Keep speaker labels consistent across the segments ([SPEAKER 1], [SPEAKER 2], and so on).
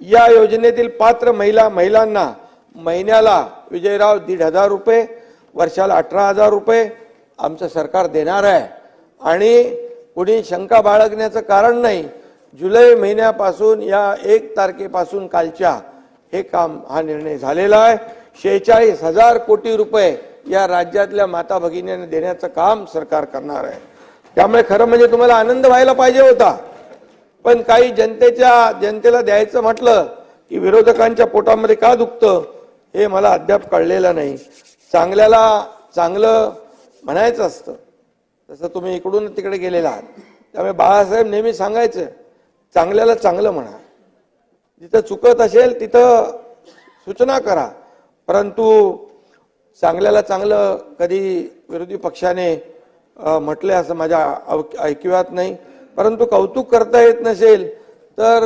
[SPEAKER 1] या योजनेतील पात्र महिला महिलांना महिन्याला विजयराव दीड हजार रुपये वर्षाला अठरा हजार रुपये आमचं सरकार देणार आहे. आणि कुणी शंका बाळगण्याचं कारण नाही जुलै महिन्यापासून या एक तारखेपासून कालच्या हे काम हा निर्णय झालेला आहे. शेहेचाळीस हजार कोटी रुपये या राज्यातल्या माता भगिनींना देण्याचं काम सरकार करणार आहे. त्यामुळे खरं म्हणजे तुम्हाला आनंद व्हायला पाहिजे होता. पण काही जनतेच्या जनतेला द्यायचं म्हटलं की विरोधकांच्या पोटामध्ये का दुखतं हे मला अद्याप कळलेलं नाही. चांगल्याला चांगलं म्हणायचं असतं. तसं तुम्ही इकडून तिकडे गेलेला आहात. त्यामुळे बाळासाहेब नेहमी सांगायचं चांगल्याला चांगलं म्हणा. जिथं चुकत असेल तिथं सूचना करा. परंतु चांगल्याला चांगलं कधी विरोधी पक्षाने अ, म्हटले असं माझ्या अव- ऐकिवात नाही. परंतु कौतुक करता येत नसेल तर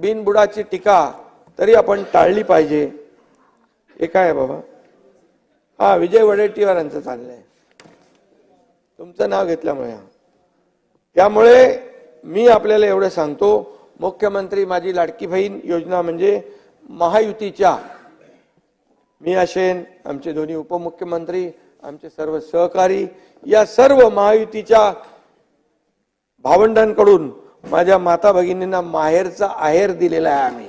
[SPEAKER 1] बिनबुडाची टीका तरी आपण टाळली पाहिजे. हे काय आहे बाबा? हा विजय वडेट्टीवारांचं चाललंय. तुमचं नाव घेतल्यामुळे. त्यामुळे मी आपल्याला एवढं सांगतो मुख्यमंत्री माझी लाडकी बहीण योजना म्हणजे महायुतीच्या मी असेन आमचे दोन्ही उपमुख्यमंत्री आमचे सर्व सहकारी या सर्व महायुतीच्या भावंडांकडून माझ्या माता भगिनींना माहेरचा आहेर दिलेला आहे आम्ही.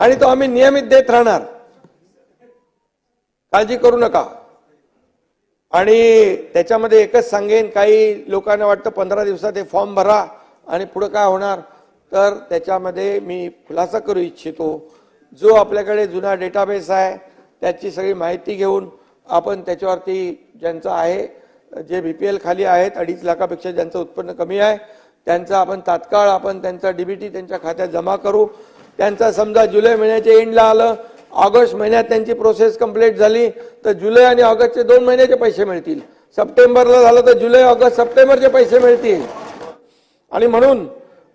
[SPEAKER 1] आणि तो आम्ही नियमित देत राहणार. काळजी करू नका. आणि त्याच्यामध्ये एकच सांगेन काही लोकांना वाटतं पंधरा दिवसात हे फॉर्म भरा आणि पुढं काय होणार? तर त्याच्यामध्ये मी खुलासा करू इच्छितो. जो आपल्याकडे जुना डेटाबेस आहे त्याची सगळी माहिती घेऊन आपण त्याच्यावरती ज्यांचं आहे जे बी पी एल खाली आहेत अडीच लाखापेक्षा ज्यांचं उत्पन्न कमी आहे त्यांचं आपण तात्काळ आपण त्यांचा डीबीटी त्यांच्या खात्यात जमा करू. त्यांचा समजा जुलै महिन्याच्या एंडला आलं ऑगस्ट महिन्यात त्यांची प्रोसेस कंप्लीट झाली तर जुलै आणि ऑगस्टचे दोन महिन्याचे पैसे मिळतील. सप्टेंबरला झालं तर जुलै ऑगस्ट सप्टेंबरचे पैसे मिळतील. आणि म्हणून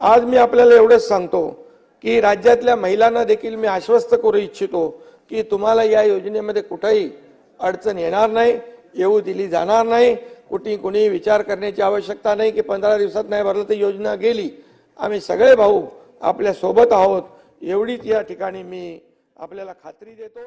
[SPEAKER 1] आज मी आपल्याला एवढंच सांगतो की राज्यातल्या महिलांना देखील मी आश्वस्त करू इच्छितो की तुम्हाला या योजनेमध्ये कुठेही अडचण येणार नाही. येऊ दिली जाणार नाही. कुठे कुणी विचार करण्याची आवश्यकता नाही की पंधरा दिवसात नाही भरलं तर योजना गेली. आम्ही सगळे भाऊ आपल्यासोबत आहोत. एवढीच या ठिकाणी मी आपल्याला खात्री देतो.